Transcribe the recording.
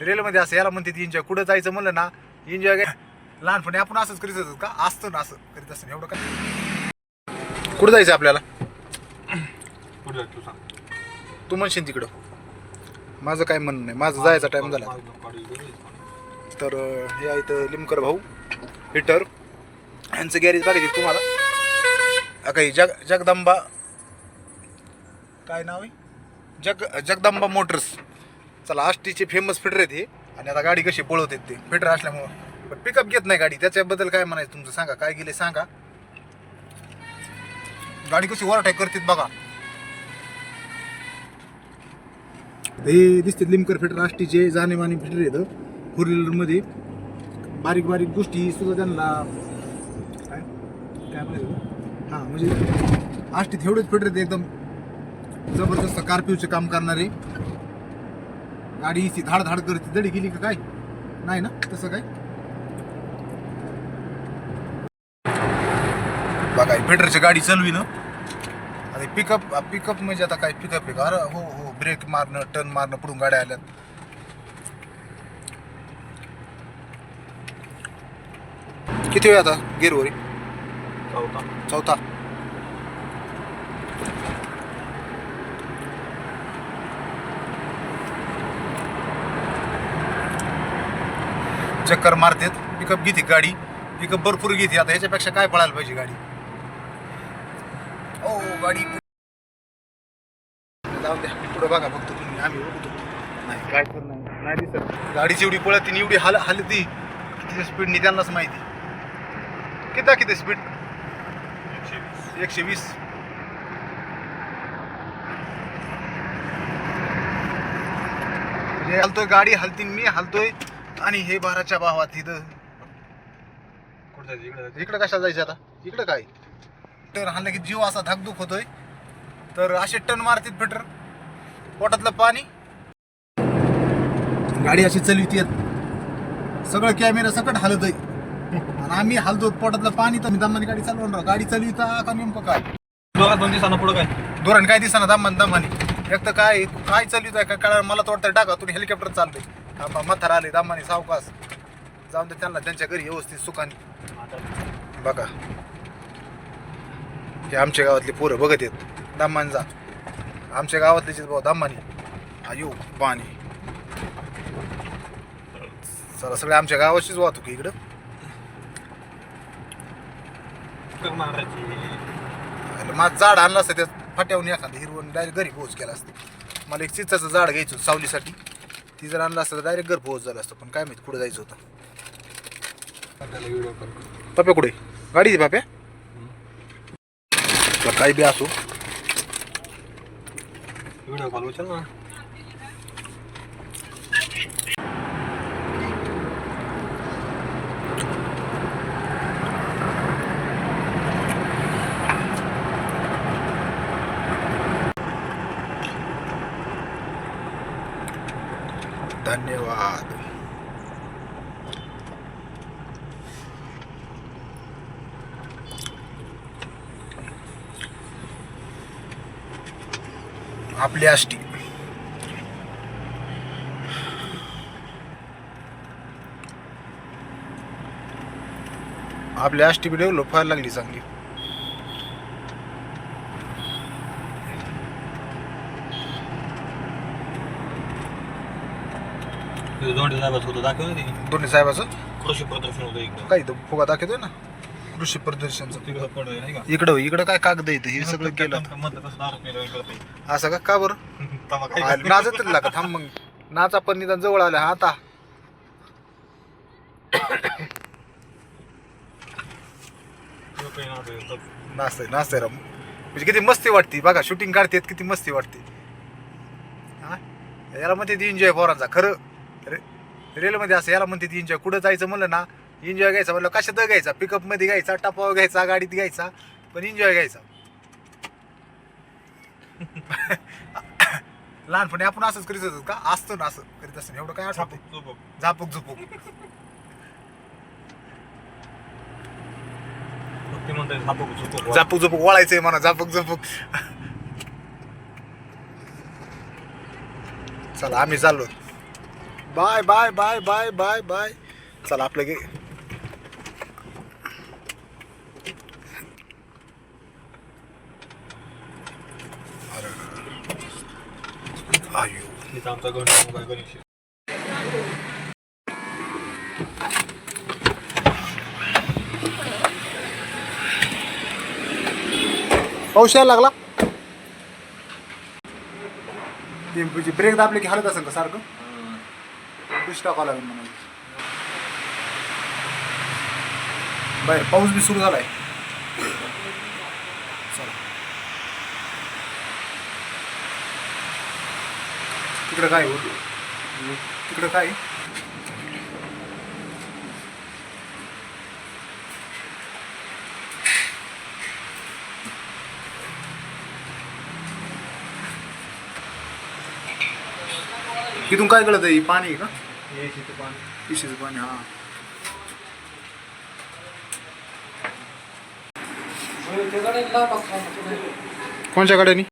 रेलमध्ये असं याला म्हणते एन्जॉय कुठं जायचं म्हणलं ना एन्जॉय काय लहानपणी आपण असंच करीत होतो का? असतो ना असं करीत असं एवढं काय? कुठं जायचं आपल्याला? पुढे जा, तू सांग. तू म्हणशील तिकडं. माझं काय म्हणणं नाही. माझं जायचा टाइम झाला. तर हे आहे इथं लिमकर भाऊ हिटर यांचं गॅरेज बघायचे तुम्हाला. काही जग जगदंबा काय नाव आहे? जग जगदंबा मोटर्स. चला आष्टीचे फेमस फिटर आहेत हे आणि आता गाडी कशी पळवते ते. फिटर असल्यामुळं. पण पिकअप घेत नाही गाडी. त्याच्याबद्दल काय म्हणायचं तुमचं? सांगा. काय गेले सांगा. गाडी कशी ओव्हरटेक करतात बघा. हे दिसते लिमकर फिटर आष्टीचे जाणेमाने फिटर आहेत. फोर व्हीलरमध्ये बारीक बारीक गोष्टी सुद्धा त्यांना काय? काय म्हणायचं? हां म्हणजे आष्टीत एवढेच फिटर आहेत एकदम जबरदस्त कारपिवचे काम करणारे. गाडी इथे धाड धाड करते. दडी गेली का काय? नाही ना? तसं काय? बघा फिटरची गाडी चालवी ना? आता पिकअप पिकअप म्हणजे आता काय पिकअप आहे का? अरे हो हो ब्रेक मारणं टर्न मारणं पुढून गाड्या आल्यात. किती वेळ आता गेरवर चौथा. चौथा. चक्कर मारतेत पिकअप घेते गाडी पिकअप भरपूर घेते. आता ह्याच्यापेक्षा काय पळायला पाहिजे गाडी? ओ गाडी जाऊ द्या पुढं बघा फक्त तुम्ही. आम्ही बघतो नाही. काय तर नाही. नाही दिसत. गाडीची एवढी पळत ती एवढी हाल हलती किती स्पीडनी त्यांनाच माहिती. किती किती स्पीड एकशे वीस. म्हणजे हलतोय गाडी हलती मी हलतोय. आणि हे बाराच्या भावात इथं. कुठं जायचं? इकडे जायचं? इकडं कशाला जायचं आता? इकडं काय? तर हल्ला की जीव असा धाकधूक होतोय. तर असे टन मारतात फिटर पोटातलं पाणी. गाडी अशी चलविती सगळं कॅमेरा सकट हलत आहे आणि आम्ही हलतो पोटातलं पाणी तर मी दमानी गाडी चालवून राहू. गाडी चलविता का नेमकं काय? दोघात दोन दिवसांना पुढं काय? धोरण काय दिसना दमान दमानी एक तर काय काय चालवित आहे काय कळा मला तर वाटतं टाका तुम्ही हेलिकॉप्टर चालतंय. थांबा मथार आले दामाने सावकास जाऊन दे त्यांना त्यांच्या घरी व्यवस्थित सुखाने बघा. हे आमच्या गावातली पोरं बघत आहेत. दामान जा. आमच्या गावातलीच भाऊ दामानी. आयो पाणी. चला सगळे आमच्या गावाचीच वाहतूक आहे इकडं. मारायची माझं झाड आणलं असतं त्या फाट्यावरून एखादं हिरवून डायरेक्ट घरी पोहोच केला असतं. मला एक चिचाचं झाड घ्यायचं सावलीसाठी. ती जर आणलं असतं तर डायरेक्ट घर पोहोच झालं असतं. पण काय माहिती कुठं जायचं होतं. पाप्या कुठे? गाडी दे पाप्या. काही बी असो. व्हिडिओ कॉल उचल ना. धन्यवाद. आपली आष्टी. आपली आष्टी डेव्हलप व्हायला लागली चांगली. दोंडे साहेबाचं होतं दोन्ही कृषी प्रदर्शन होतं इकडं. काय इथं फुगा दाखवतोय ना? कृषी प्रदर्शनचं. तिकडं पडलं नाही का? इकडं इकडं काय कागद इथं? हे सगळं केलं. दारू पिलं. असं का? का बरं? काय आ, नाचत तरी लागा थांब मग. नाचा पण निदान जवळ आला हा आता. काही येत. नाचतंय नाचतंय राम. म्हणजे किती मस्ती वाटते बघा शूटिंग काढतेत किती मस्ती वाटते. हा? याला म्हणते एन्जॉय पोरांचा खरं. रे रेलमध्ये असं याला म्हणते एन्जॉय कुठं जायचं म्हणलं ना एन्जॉय घ्यायचा म्हणलं कशात घ्यायचा? पिकअपमध्ये घ्यायचा टपावर घ्यायचा गाडीत घ्यायचा पण एन्जॉय घ्यायचा. लहानपणी आपण असंच करीत होतो का? असतो ना असं करीत असतो एवढं काय आठवत. झापूक झुपूक. झापूक झुपूक. वळायचंय म्हणा झापूक झुपूक. चला आम्ही चाललो bye bye bye bye bye bye. चला आपलं गे आमचा गणेश पाऊस यायला लागला? ती ब्रेक दाबले की हलत असेल का सारखं? पुश टाकावं लागेल म्हणून बाहेर पाऊस बी सुरू झालाय. तिकडं काय हो तिकडं काय? तिथून काय कळत आहे पाणी आहे का? हे शेती पाणी पिशीचं पाणी हा कोणच्या गाड्यानी